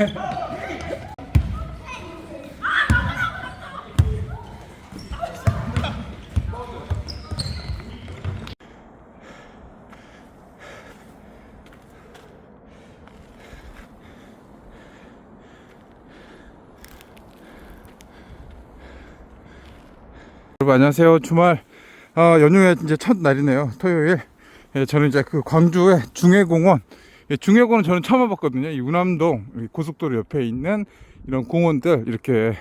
여러분 안녕하세요. 주말 어, 연휴의 이제 첫 날이네요. 토요일. 예, 저는 이제 그 광주의 중해공원. 예, 중해공원 저는 처음 와봤거든요. 이이 고속도로 옆에 있는 이런 공원들 이렇게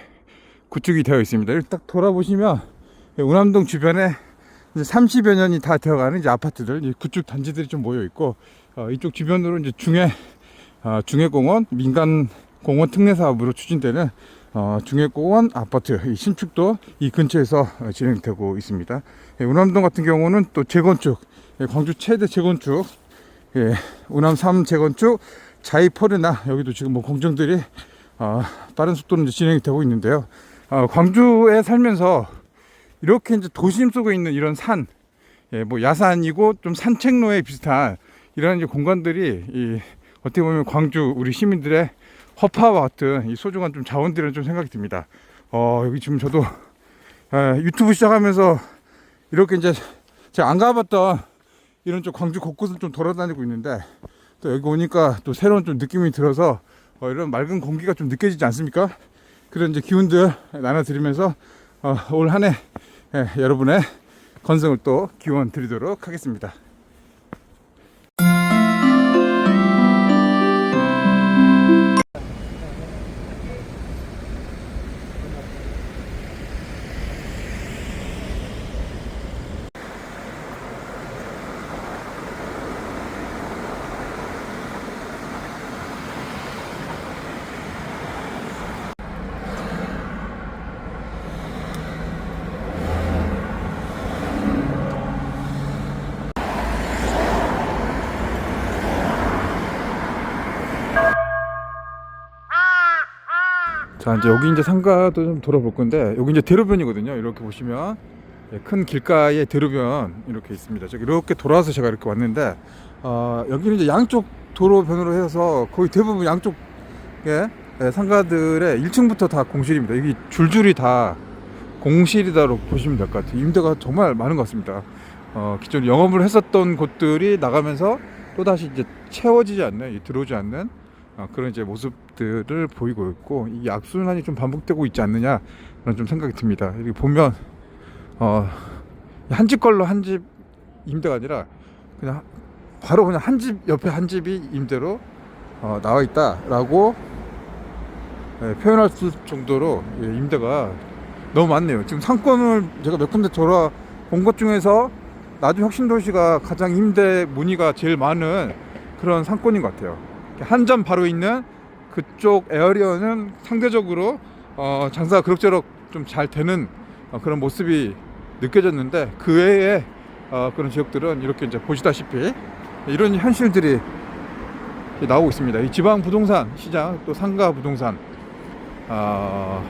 구축이 되어 있습니다. 이렇게 딱 돌아보시면 예, 운암동 주변에 이제 30여 년이 다 되어가는 이제 아파트들, 이 구축 단지들이 좀 모여 있고 어, 이쪽 주변으로 이제 중해 아, 중해공원 민간 공원 특례 사업으로 추진되는 어, 중해공원 아파트 이 신축도 이 근처에서 어, 진행되고 있습니다. 예, 운암동 같은 경우는 또 재건축, 예, 광주 최대 재건축, 예, 운암 3 재건축, 자이퍼르나 여기도 지금 뭐 공정들이 어, 빠른 속도로 이제 진행이 되고 있는데요. 어, 광주에 살면서 이렇게 이제 도심 속에 있는 이런 산, 예, 뭐 야산이고 좀 산책로에 비슷한 이런 이제 공간들이 이 어떻게 보면 광주 우리 시민들의 허파와 같은 이 소중한 좀 자원들은 좀 생각이 듭니다. 어, 여기 지금 저도 에, 유튜브 시작하면서 이렇게 이제 제가 안 가봤던 이런 좀 광주 곳곳을 좀 돌아다니고 있는데 또 여기 오니까 또 새로운 좀 느낌이 들어서 어, 이런 맑은 공기가 좀 느껴지지 않습니까? 그런 이제 기운들 나눠드리면서 어, 올 한해 여러분의 건승을 또 기원 드리도록 하겠습니다. 자 이제 여기 이제 상가도 좀 돌아볼 건데 여기 이제 대로변이거든요. 이렇게 보시면. 예, 큰 길가에 대로변 이렇게 있습니다. 저기 이렇게 돌아서 제가 이렇게 왔는데 어, 여기는 이제 양쪽 도로변으로 해서 거의 대부분 양쪽에 예, 상가들의 1층부터 다 공실입니다. 여기 줄줄이 다 공실이다로 보시면 될 것 같아요. 임대가 정말 많은 것 같습니다. 어, 기존 영업을 했었던 곳들이 나가면서 또다시 이제 채워지지 않는 이 들어오지 않는 어, 그런 이제 모습들을 보이고 있고 이 악순환이 좀 반복되고 있지 않느냐 그런 좀 생각이 듭니다. 이렇게 보면 어, 한 집 걸로 한 집 임대가 아니라 그냥 바로 그냥 한 집 옆에 한 집이 임대로 어, 나와 있다라고 예, 표현할 수 정도로 예, 임대가 너무 많네요. 지금 상권을 제가 몇 군데 돌아본 것 중에서 나주 혁신도시가 가장 임대 문의가 제일 많은 그런 상권인 것 같아요. 한 점 바로 있는 그쪽 에어리어는 상대적으로 어, 장사가 그럭저럭 좀 잘 되는 어, 그런 모습이 느껴졌는데 그 외에 어, 그런 지역들은 이렇게 이제 보시다시피 이런 현실들이 나오고 있습니다. 이 지방 부동산 시장 또 상가 부동산 어,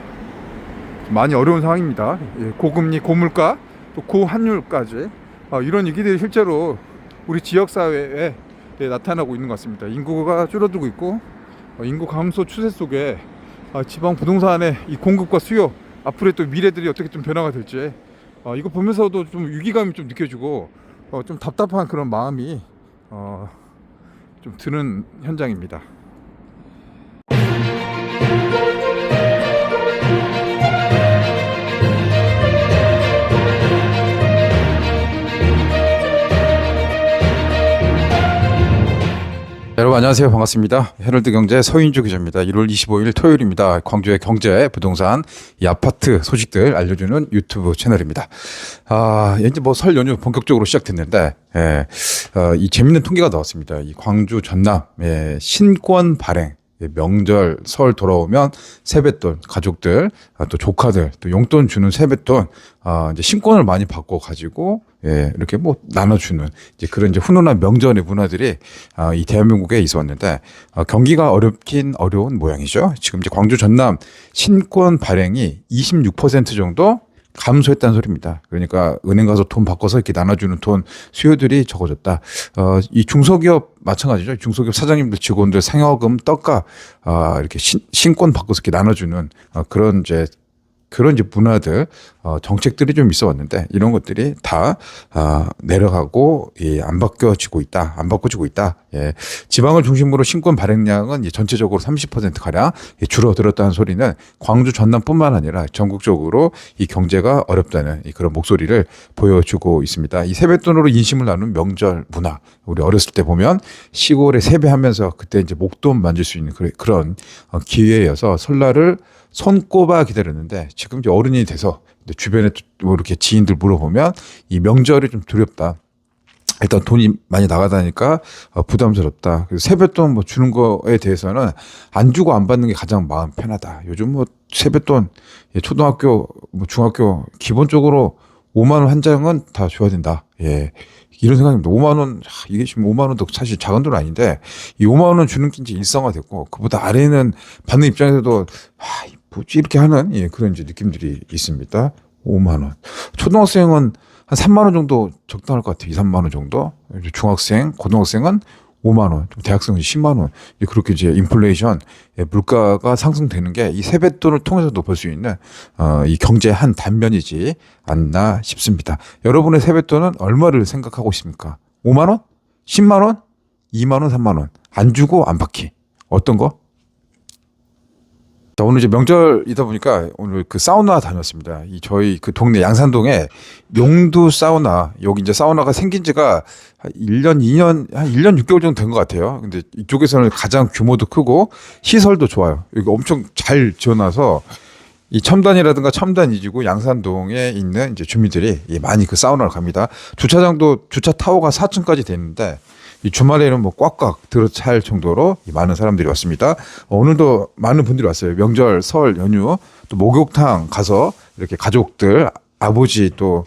많이 어려운 상황입니다. 예, 고금리, 고물가, 또 고환율까지 어, 이런 위기들이 실제로 우리 지역 사회에 예, 나타나고 있는 것 같습니다. 인구가 줄어들고 있고 어, 인구 감소 추세 속에 어, 지방 부동산의 이 공급과 수요 앞으로의 또 미래들이 어떻게 좀 변화가 될지 어, 이거 보면서도 좀 위기감이 좀 느껴지고 어, 좀 답답한 그런 마음이 어, 좀 드는 현장입니다. 여러분 안녕하세요. 반갑습니다. 헤럴드 경제 서인주 기자입니다. 1월 25일 토요일입니다. 광주의 경제 부동산 이 아파트 소식들 알려주는 유튜브 채널입니다. 아 이제 뭐 설 연휴 본격적으로 시작됐는데 예, 어, 이 재밌는 통계가 나왔습니다. 이 광주 전남 예, 신권 발행. 예, 명절 설 돌아오면 세뱃돈 가족들 아, 또 조카들 또 용돈 주는 세뱃돈 아 이제 신권을 많이 받고 가지고 예 이렇게 뭐 나눠주는 이제 그런 이제 훈훈한 명절의 문화들이 아, 이 대한민국에 있었는데 아, 경기가 어렵긴 어려운 모양이죠. 지금 이제 광주 전남 신권 발행이 26% 정도 감소했다는 소리입니다. 그러니까 은행 가서 돈 바꿔서 이렇게 나눠주는 돈 수요들이 적어졌다. 어, 이 중소기업 마찬가지죠. 중소기업 사장님들 직원들 생활금 떡값 아, 이렇게 신, 신권 바꿔서 이렇게 나눠주는 어, 그런 이제 그런 이제 문화들 어, 정책들이 좀 있어 왔는데 이런 것들이 다 아, 내려가고 예, 안 바뀌어지고 있다, 안 바꿔지고 있다. 예, 지방을 중심으로 신권 발행량은 예, 전체적으로 30% 가량 예, 줄어들었다는 소리는 광주 전남뿐만 아니라 전국적으로 이 경제가 어렵다는 이 그런 목소리를 보여주고 있습니다. 이 세뱃돈으로 인심을 나누는 명절 문화 우리 어렸을 때 보면 시골에 세배하면서 그때 이제 목돈 만질 수 있는 그런 어, 기회여서 설날을 손꼽아 기다렸는데 지금 이제 어른이 돼서 주변에 뭐 이렇게 지인들 물어보면 이 명절이 좀 두렵다. 일단 돈이 많이 나가다니까 어, 부담스럽다. 그래서 세뱃돈 뭐 주는 거에 대해서는 안 주고 안 받는 게 가장 마음 편하다. 요즘 뭐 세뱃돈 예, 초등학교 뭐 중학교 기본적으로 5만 원 한 장은 다 줘야 된다. 예. 이런 생각입니다. 5만 원, 하, 이게 지금 5만 원도 사실 작은 돈 아닌데, 이 5만 원은 주는 게 이제 일상화됐고, 그보다 아래는 받는 입장에서도, 아, 뭐지, 이렇게 하는, 예, 그런 이제 느낌들이 있습니다. 5만 원. 초등학생은 한 3만 원 정도 적당할 것 같아요. 2, 3만 원 정도. 중학생, 고등학생은 5만 원, 좀 대학생은 10만 원. 그렇게 이제 인플레이션, 예, 물가가 상승되는 게 이 세뱃돈을 통해서도 볼수 있는 어, 이 경제 한 단면이지 않나 싶습니다. 여러분의 세뱃돈은 얼마를 생각하고 있습니까? 5만 원? 10만 원? 2만 원, 3만 원. 안 주고 안 받기. 어떤 거? 자, 오늘 이제 명절이다 보니까 오늘 그 사우나 다녔습니다. 이 저희 그 동네 양산동에 용두 사우나, 여기 이제 사우나가 생긴 지가 한 1년, 2년, 한 1년 6개월 정도 된 것 같아요. 근데 이쪽에서는 가장 규모도 크고 시설도 좋아요. 여기 엄청 잘 지어놔서 이 첨단이라든가 첨단 이지구 양산동에 있는 이제 주민들이 이 많이 그 사우나를 갑니다. 주차장도 주차 타워가 4층까지 되는데 이 주말에는 뭐 꽉꽉 들어찰 정도로 이 많은 사람들이 왔습니다. 어, 오늘도 많은 분들이 왔어요. 명절, 설 연휴 또 목욕탕 가서 이렇게 가족들 아버지 또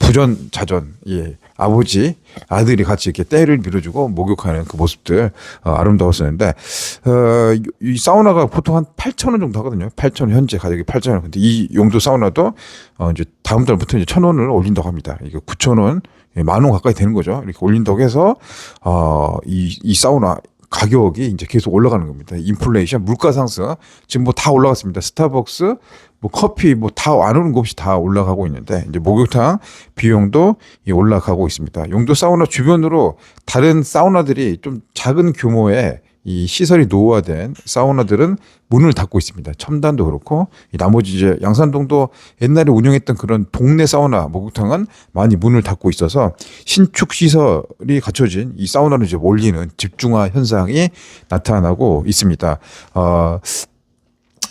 부전 자전 예 아버지 아들이 같이 이렇게 때를 밀어주고 목욕하는 그 모습들 어, 아름다웠었는데 어, 이- 이 사우나가 보통 한 8천 원 정도 하거든요. 8천 원 현재 가격이 8천 원. 근데 이 용도 사우나도 어, 이제 다음 달부터 이제 천 원을 올린다고 합니다. 이게 9천 원, 예, 만 원 가까이 되는 거죠. 이렇게 올린다고 해서 어, 이, 이 사우나 가격이 이제 계속 올라가는 겁니다. 인플레이션, 물가 상승 지금 뭐 다 올라갔습니다. 스타벅스, 뭐 커피 뭐 다 안 오는 것 없이 다 올라가고 있는데 이제 목욕탕 비용도 이 올라가고 있습니다. 용도 사우나 주변으로 다른 사우나들이 좀 작은 규모의 이 시설이 노후화된 사우나들은 문을 닫고 있습니다. 첨단도 그렇고 이 나머지 이제 양산동도 옛날에 운영했던 그런 동네 사우나 목욕탕은 많이 문을 닫고 있어서 신축 시설이 갖춰진 이 사우나를 이제 몰리는 집중화 현상이 나타나고 있습니다. 어,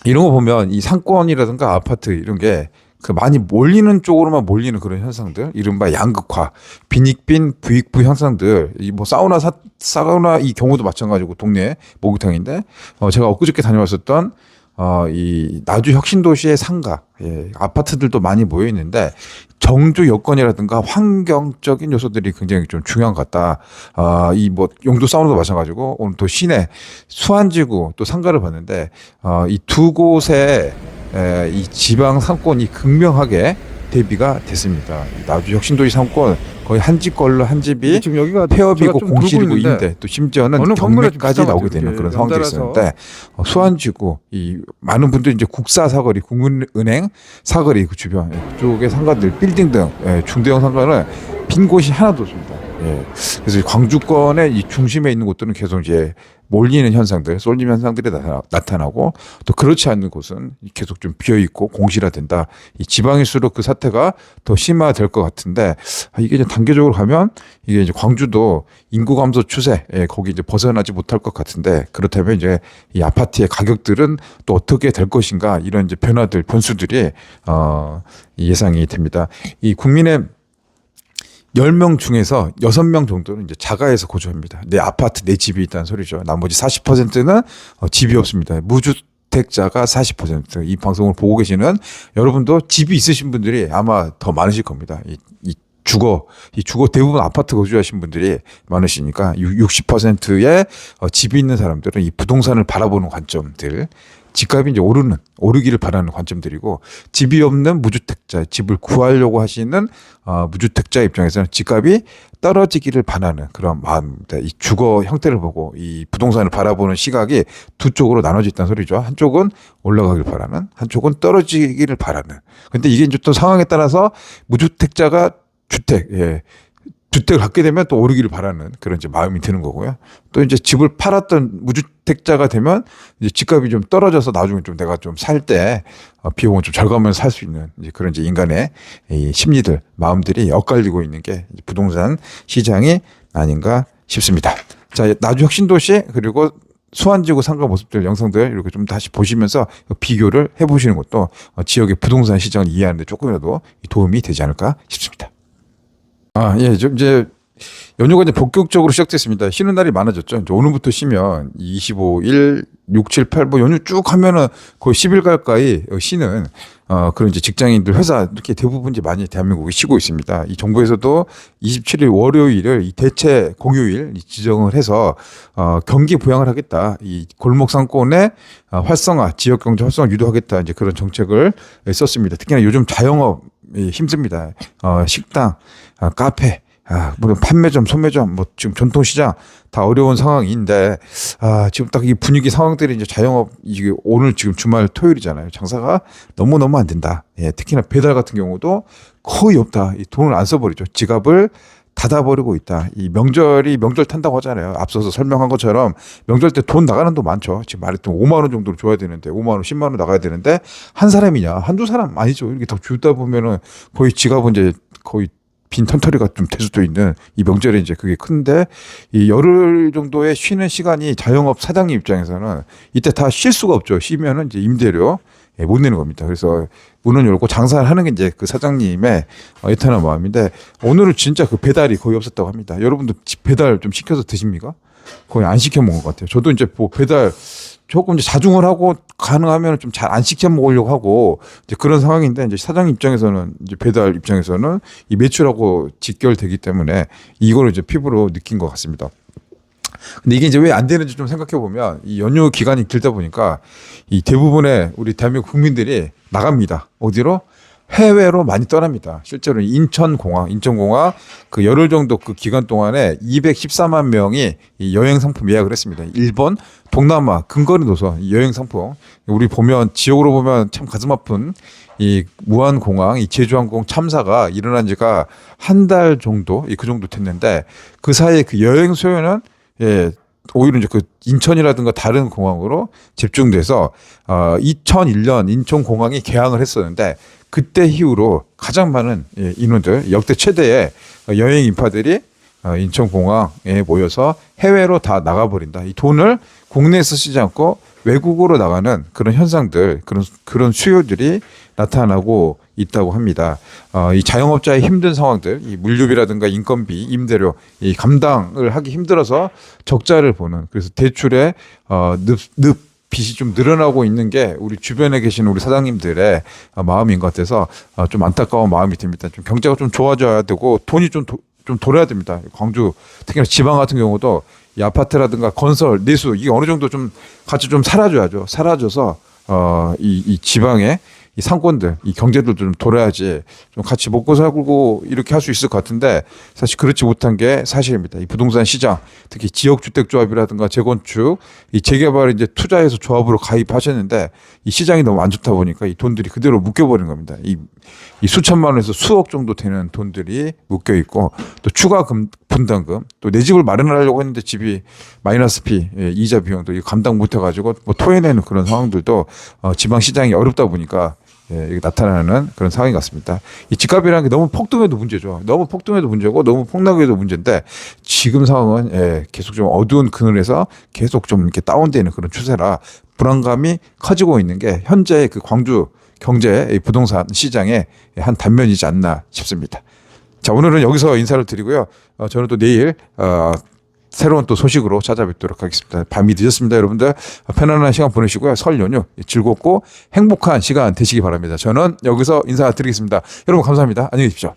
이런 거 보면 이 상권이라든가 아파트 이런 게 그 많이 몰리는 쪽으로만 몰리는 그런 현상들, 이른바 양극화, 빈익빈 부익부 현상들, 이 뭐 사우나 사, 사우나 이 경우도 마찬가지고 동네 목욕탕인데, 어, 제가 엊그저께 다녀왔었던 어, 이 나주 혁신도시의 상가, 예, 아파트들도 많이 모여 있는데 정주 여건이라든가 환경적인 요소들이 굉장히 좀 중요한 것 같다. 아, 이 뭐 용도 사우나도 마찬가지고 오늘 또 시내 수안지구 또 상가를 봤는데 어, 이 두 곳에 에, 이 지방 상권이 극명하게 대비가 됐습니다. 이 나주 혁신도시 상권 거의 한 집 걸로 한 집이 지금 여기가 폐업이고 공실이고 있는데 또 심지어는 경매까지 나오게 것 되는. 그런 상황들이. 있었는데 어, 수안지구 이 많은 분들이 이제 국사 사거리 국민은행 사거리 그 주변 예, 그쪽의 상가들 빌딩 등 예, 중대형 상가는 빈 곳이 하나도 없습니다. 예. 그래서 이 광주권의 이 중심에 있는 곳들은 계속 이제 몰리는 현상들, 쏠림 현상들이 나타나, 나타나고 또 그렇지 않는 곳은 계속 좀 비어 있고 공실화된다. 이 지방일수록 그 사태가 더 심화될 것 같은데 아, 이게 이제 단계적으로 가면 이게 이제 광주도 인구 감소 추세 예, 거기 이제 벗어나지 못할 것 같은데 그렇다면 이제 이 아파트의 가격들은 또 어떻게 될 것인가 이런 이제 변화들 변수들이 어, 이 예상이 됩니다. 이 국민의 10명 중에서 6명 정도는 이제 자가에서 거주합니다. 내 아파트, 내 집이 있다는 소리죠. 나머지 40%는 어, 집이 없습니다. 무주택자가 40%. 이 방송을 보고 계시는 여러분도 집이 있으신 분들이 아마 더 많으실 겁니다. 이, 이 주거, 이 주거 대부분 아파트 거주하신 분들이 많으시니까 60%의 어, 집이 있는 사람들은 이 부동산을 바라보는 관점들 집값이 이제 오르는 오르기를 바라는 관점들이고 집이 없는 무주택자 집을 구하려고 하시는 어, 무주택자 입장에서는 집값이 떨어지기를 바라는 그런 마음입니다. 이 주거 형태를 보고 이 부동산을 바라보는 시각이 두 쪽으로 나눠져 있다는 소리죠. 한쪽은 올라가길 바라는, 한쪽은 떨어지기를 바라는. 근데 이게 이제 또 상황에 따라서 무주택자가 주택, 예. 주택을 갖게 되면 또 오르기를 바라는 그런 이제 마음이 드는 거고요. 또 이제 집을 팔았던 무주택자가 되면 이제 집값이 좀 떨어져서 나중에 좀 내가 좀 살 때 비용을 좀 절감하면서 살 수 있는 이제 그런 이제 인간의 이 심리들, 마음들이 엇갈리고 있는 게 부동산 시장이 아닌가 싶습니다. 자, 나주 혁신도시 그리고 수완지구 상가 모습들 영상들 이렇게 좀 다시 보시면서 비교를 해보시는 것도 어, 지역의 부동산 시장을 이해하는데 조금이라도 도움이 되지 않을까 싶습니다. 아, 예, 좀 이제 연휴가 이제 본격적으로 시작됐습니다. 쉬는 날이 많아졌죠. 이제 오늘부터 쉬면 25일, 6, 7, 8, 뭐 연휴 쭉 하면은 거의 10일 가까이 쉬는 어, 그런 이제 직장인들 회사 이렇게 대부분 이제 많이 대한민국이 쉬고 있습니다. 이 정부에서도 27일 월요일을 이 대체 공휴일 이 지정을 해서 어, 경기 부양을 하겠다. 이 골목 상권의 어, 활성화, 지역 경제 활성화 유도하겠다. 이제 그런 정책을 썼습니다. 특히나 요즘 자영업 이 힘듭니다. 어, 식당, 아, 카페, 아, 물론 판매점, 소매점, 뭐 지금 전통시장 다 어려운 상황인데 아, 지금 딱 이 분위기 상황들이 이제 자영업 이게 오늘 지금 주말 토요일이잖아요. 장사가 너무 너무 안 된다. 예, 특히나 배달 같은 경우도 거의 없다. 이 돈을 안 써버리죠. 지갑을 닫아버리고 있다. 이 명절이 명절 탄다고 하잖아요. 앞서서 설명한 것처럼 명절 때 돈 나가는 돈 많죠. 지금 말했던 5만 원 정도로 줘야 되는데 5만 원, 10만 원 나가야 되는데 한 사람이냐, 한두 사람 아니죠. 이렇게 더 주다 보면은 거의 지갑은 이제 거의 빈 턴터리가 좀 될 수도 있는 이 명절에 이제 그게 큰데 이 열흘 정도의 쉬는 시간이 자영업 사장님 입장에서는 이때 다 쉴 수가 없죠. 쉬면은 이제 임대료 예, 못 내는 겁니다. 그래서 문을 열고 장사를 하는 게 이제 그 사장님의 어, 애타는 마음인데 오늘은 진짜 그 배달이 거의 없었다고 합니다. 여러분도 집 배달 좀 시켜서 드십니까? 거의 안 시켜 먹은 것 같아요. 저도 이제 뭐 배달 조금 이제 자중을 하고 가능하면 좀 잘 안 시켜 먹으려고 하고 이제 그런 상황인데 이제 사장님 입장에서는 이제 배달 입장에서는 이 매출하고 직결되기 때문에 이거를 이제 피부로 느낀 것 같습니다. 근데 이게 이제 왜 안 되는지 좀 생각해 보면 이 연휴 기간이 길다 보니까 이 대부분의 우리 대한민국 국민들이 나갑니다. 어디로? 해외로 많이 떠납니다. 실제로 인천공항, 인천공항 그 열흘 정도 그 기간 동안에 214만 명이 이 여행 상품 예약을 했습니다. 일본, 동남아, 근거리 노선 이 여행 상품. 우리 보면 지역으로 보면 참 가슴 아픈 이 무안공항, 이 제주항공 참사가 일어난 지가 한 달 정도, 이그 정도 됐는데 그 사이에 그 여행 수요는 예, 오히려 이제 그 인천이라든가 다른 공항으로 집중돼서 어 2001년 인천 공항이 개항을 했었는데 그때 이후로 가장 많은 예, 인원들 역대 최대의 여행 인파들이 어, 인천 공항에 모여서 해외로 다 나가버린다. 이 돈을 국내에서 쓰지 않고 외국으로 나가는 그런 현상들, 그런 그런 수요들이 나타나고 있다고 합니다. 어, 이 자영업자의 힘든 상황들, 이 물류비라든가 인건비, 임대료, 이 감당을 하기 힘들어서 적자를 보는 그래서 대출에 어, 늪, 늪 빚이 좀 늘어나고 있는 게 우리 주변에 계시는 우리 사장님들의 어, 마음인 것 같아서 어, 좀 안타까운 마음이 듭니다. 좀 경제가 좀 좋아져야 되고 돈이 좀, 도, 좀 돌아야 됩니다. 광주 특히나 지방 같은 경우도 이 아파트라든가 건설, 내수 이게 어느 정도 좀 같이 좀 사라져야죠. 사라져서 어, 이, 이 지방에 이 상권들, 이 경제들도 좀 돌아야지 좀 같이 먹고 살고 이렇게 할 수 있을 것 같은데 사실 그렇지 못한 게 사실입니다. 이 부동산 시장, 특히 지역주택조합이라든가 재건축, 이 재개발 이제 투자해서 조합으로 가입하셨는데 이 시장이 너무 안 좋다 보니까 이 돈들이 그대로 묶여버린 겁니다. 이, 이 수천만 원에서 수억 정도 되는 돈들이 묶여 있고 또 추가 금, 분담금 또 내 집을 마련하려고 했는데 집이 마이너스 피 예, 이자 비용도 감당 못 해가지고 뭐 토해내는 그런 상황들도 어, 지방 시장이 어렵다 보니까 예, 나타나는 그런 상황인 것 같습니다. 이 집값이라는 게 너무 폭등해도 문제죠. 너무 폭등해도 문제고 너무 폭락해도 문제인데 지금 상황은 예, 계속 좀 어두운 그늘에서 계속 좀 이렇게 다운되는 그런 추세라 불안감이 커지고 있는 게 현재의 그 광주 경제 의 부동산 시장의 한 단면이지 않나 싶습니다. 자 오늘은 여기서 인사를 드리고요. 어, 저는 또 내일 어, 새로운 또 소식으로 찾아뵙도록 하겠습니다. 밤이 늦었습니다, 여러분들. 편안한 시간 보내시고요. 설 연휴 즐겁고 행복한 시간 되시기 바랍니다. 저는 여기서 인사드리겠습니다. 여러분 감사합니다. 안녕히 계십시오.